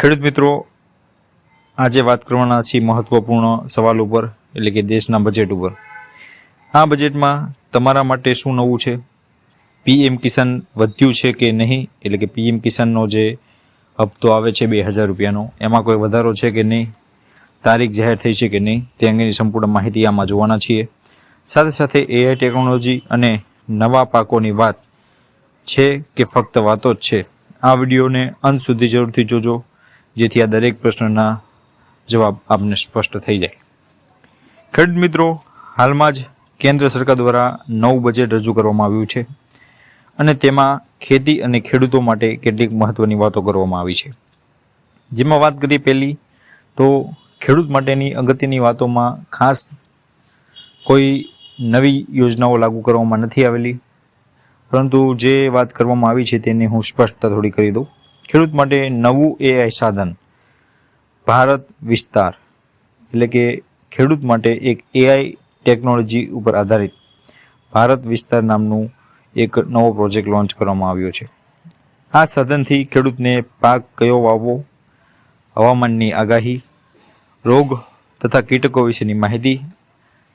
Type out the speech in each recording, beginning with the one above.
ખેડૂત મિત્રો, આજે વાત કરવાના છીએ મહત્વપૂર્ણ સવાલ ઉપર, એટલે કે દેશના બજેટ ઉપર. આ બજેટમાં તમારા માટે શું નવું છે? પીએમ કિસાન વધ્યું છે કે નહીં? એટલે કે પીએમ કિસાનનો જે હપ્તો આવે છે બે હજાર રૂપિયાનો, એમાં કોઈ વધારો છે કે નહીં? તારીખ જાહેર થઈ છે કે નહીં? તે અંગેની સંપૂર્ણ માહિતી આમાં જોવાના છીએ. સાથે સાથે એઆઈ ટેકનોલોજી અને નવા પાકોની વાત છે કે ફક્ત વાતો જ છે. આ વિડીયોને અંત સુધી જરૂરથી જોજો. જેથી આ દરેક પ્રશ્નના જવાબ આપને સ્પષ્ટ થઈ જાય. ખેડૂત મિત્રો, હાલમાં જ કેન્દ્ર સરકાર દ્વારા નવું બજેટ રજૂ કરવામાં આવ્યું છે અને તેમાં ખેતી અને ખેડૂતો માટે કેટલીક મહત્ત્વની વાતો કરવામાં આવી છે. જેમાં વાત કરીએ પહેલી, તો ખેડૂત માટેની અગત્યની વાતોમાં ખાસ કોઈ નવી યોજનાઓ લાગુ કરવામાં નથી આવેલી. પરંતુ જે વાત કરવામાં આવી છે તેની હું સ્પષ્ટતા થોડી કરી દઉં. ખેડૂત માટે નવું એઆઈ સાધન. ભારત વિસ્તાર. એટલે કે ખેડૂત માટે એક એઆઈ ટેકનોલોજી ઉપર આધારિત. ભારત વિસ્તાર નામનું એક નવો પ્રોજેક્ટ લોન્ચ કરવામાં આવ્યો છે. આ સાધનથી ખેડૂતને પાક કયો વાવવો, હવામાનની આગાહી, રોગ તથા કીટકો વિશેની માહિતી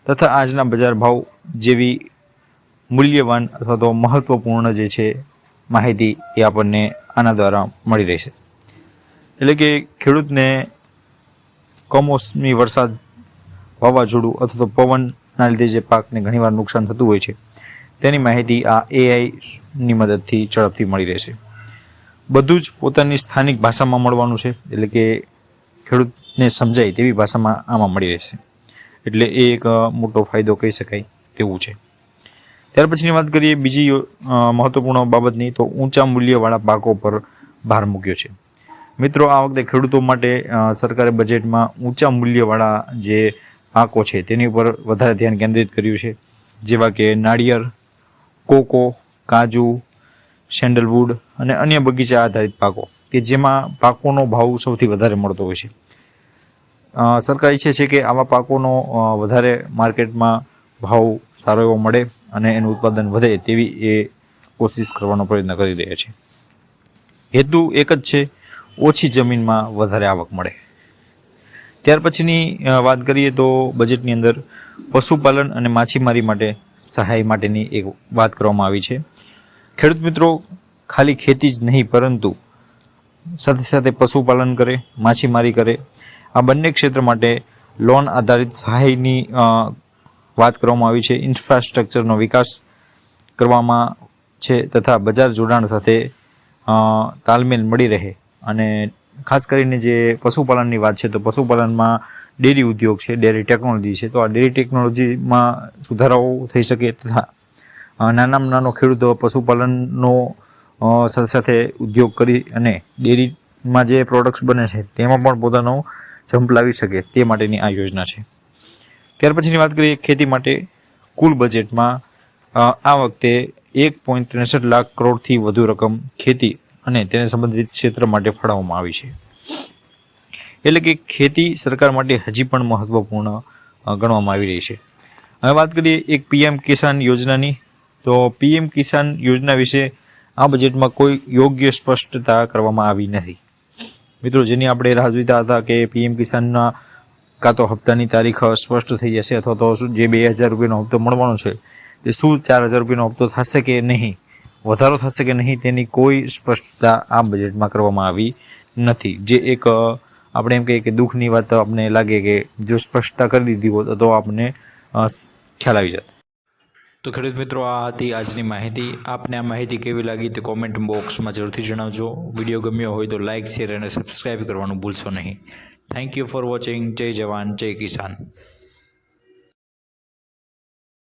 તથા આજના બજાર ભાવ જેવી મૂલ્યવાન અથવા તો મહત્ત્વપૂર્ણ જે છે માહિતી એ આપણને આના દ્વારા મળી રહેશે. એટલે કે ખેડૂતને કમોસમી વરસાદ વાવાઝોડું અથવા તો પવનના લીધે જે પાકને ઘણીવાર નુકસાન થતું હોય છે, તેની માહિતી આ એઆઈની મદદથી ઝડપથી મળી રહેશે. બધું જ પોતાની સ્થાનિક ભાષામાં મળવાનું છે, એટલે કે ખેડૂતને સમજાય તેવી ભાષામાં આમાં મળી રહેશે. એટલે એ એક મોટો ફાયદો કહી શકાય તેવું છે. ત્યાર પછીની વાત કરીએ બીજી મહત્વપૂર્ણ બાબતની તો ઊંચા મૂલ્યવાળા પાકો પર ભાર મૂક્યો છે. મિત્રો, આ વખતે ખેડૂતો માટે સરકારે બજેટમાં ઊંચા મૂલ્યવાળા જે પાકો છે તેની ઉપર વધારે ધ્યાન કેન્દ્રિત કર્યું છે. જેવા કે નાળિયેર, કોકો, કાજુ, સેન્ડલવુડ અને અન્ય બગીચા આધારિત પાકો, કે જેમાં પાકોનો ભાવ સૌથી વધારે મળતો હોય છે. સરકાર ઈચ્છે છે કે આવા પાકોનો વધારે માર્કેટમાં ભાવ સારો એવો મળે. અને એનું ઉત્પાદન વધે તેવી એ કોશિશ કરવાનો પ્રયત્ન કરી રહ્યા છે. હેતુ એક જ છે, ઓછી જમીનમાં વધારે આવક મળે. ત્યાર પછીની વાત કરીએ તો બજેટની અંદર પશુપાલન અને માછીમારી માટે સહાય માટેની એક વાત કરવામાં આવી છે. ખેડૂત મિત્રો, ખાલી ખેતી જ નહીં, પરંતુ સાથે સાથે પશુપાલન કરે, માછીમારી કરે, આ બંને ક્ષેત્ર માટે લોન આધારિત સહાયની વાત કરવામાં આવી છે. ઇન્ફ્રાસ્ટ્રક્ચરનો વિકાસ કરવામાં છે તથા બજાર જોડાણ સાથે તાલમેલ મળી રહે. અને ખાસ કરીને જે પશુપાલનની વાત છે, તો પશુપાલનમાં ડેરી ઉદ્યોગ છે, ડેરી ટેકનોલોજી છે, તો આ ડેરી ટેકનોલોજીમાં સુધારાઓ થઈ શકે તથા નાનામાં નાનો ખેડૂતો પશુપાલનનો સાથે સાથે ઉદ્યોગ કરી અને ડેરીમાં જે પ્રોડક્ટ્સ બને છે, તેમાં પણ પોતાનો જંપ લાવી શકે તે માટેની આ યોજના છે. ત્યાર પછીની વાત કરીએ ખેતી માટે કુલ બજેટમાં આ વખતે એક પોઈન્ટ ત્રેસઠ લાખ કરોડથી વધુ રકમ ખેતી અને તેને સંબંધિત ક્ષેત્ર માટે ફાળવવામાં આવી છે. એટલે કે ખેતી સરકાર માટે હજી પણ મહત્વપૂર્ણ ગણવામાં આવી રહી છે. હવે વાત કરીએ એક પીએમ કિસાન યોજનાની, તો પીએમ કિસાન યોજના વિશે આ બજેટમાં કોઈ યોગ્ય સ્પષ્ટતા કરવામાં આવી નથી. મિત્રો, જેની આપણે રાહ જોઈતા હતા કે પીએમ કિસાનના કાં તો હપ્તાની તારીખ સ્પષ્ટ થઈ જશે અથવા તો જે બે હજાર રૂપિયાનો હપ્તો મળવાનો છે, તે શું ચાર હજાર રૂપિયાનો હપ્તો થશે કે નહીં? વધારો થશે કે નહીં તેની કોઈ સ્પષ્ટતા આ બજેટમાં કરવામાં આવી નથી. જે એક આપણે એમ કહીએ કે દુઃખની વાત આપણને લાગે કે જો સ્પષ્ટતા કરી દીધી હોત તો આપણને ખ્યાલ આવી જત. તો ખેડૂત મિત્રો, આ હતી આજની માહિતી. આપને આ માહિતી કેવી લાગી તે કોમેન્ટ બોક્સમાં જરૂરથી જણાવજો. વીડિયો ગમ્યો હોય તો લાઇક શેર અને સબસ્ક્રાઇબ કરવાનું ભૂલશો નહીં. થેન્ક યુ ફોર વોચિંગ જય જવાન જય કિસાન